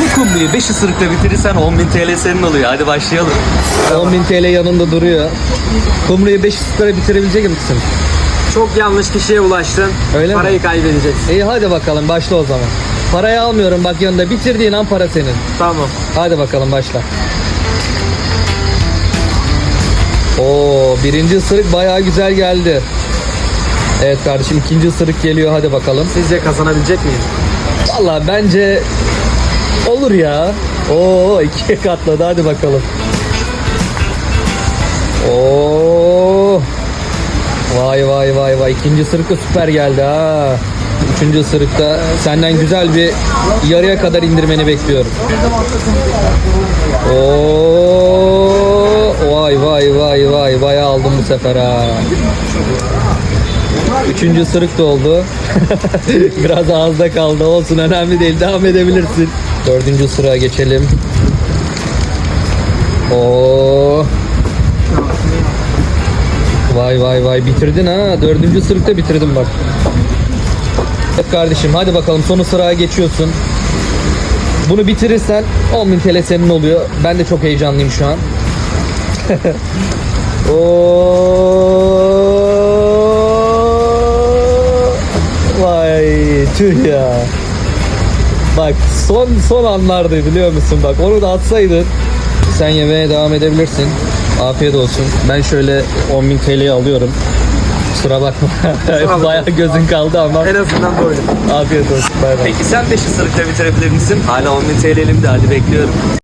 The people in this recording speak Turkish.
Bu kumruyu 5 ısırıkta bitirirsen 10.000 TL senin oluyor. Hadi başlayalım. 10.000 TL yanında duruyor. Kumruyu 500 lira bitirebilecek misin? Çok yanlış kişiye ulaştın. Öyle mi? Parayı kaybedeceksin. İyi hadi bakalım başla o zaman. Parayı almıyorum bak yanında bitirdiğin an para senin. Tamam. Hadi bakalım başla. Oo birinci ısırık bayağı güzel geldi. Evet kardeşim ikinci ısırık geliyor hadi bakalım. Sizce kazanabilecek miyim? Valla bence olur ya. Oo ikiye katladı hadi bakalım. Oo. Vay vay vay vay. İkinci ısırık da süper geldi ha. Üçüncü ısırıkta senden güzel bir yarıya kadar indirmeni bekliyorum. Oo. Vay vay vay vay. Bayağı aldım bu sefer ha. Üçüncü ısırık da oldu. Biraz ağızda kaldı. Olsun önemli değil. Devam edebilirsin. Dördüncü sıra geçelim. Oo. Vay vay vay bitirdin ha. Dördüncü ısırıkta bitirdim bak. Evet kardeşim hadi bakalım son sıraya geçiyorsun. Bunu bitirirsen 10.000 TL senin oluyor. Ben de çok heyecanlıyım şu an. Oo. Tüh ya. Bak son son anlardı biliyor musun? Bak onu da atsaydın. Sen yemeğe devam edebilirsin. Afiyet olsun. Ben şöyle 10.000 TL'yi alıyorum. Kusura bakma. Bayağı gözün kaldı ama En azından böyle. afiyet olsun. Bay bay. Peki sen 5 ısırıkta bitirebilir misin? Hala 10.000 TL elimde. Hadi bekliyorum.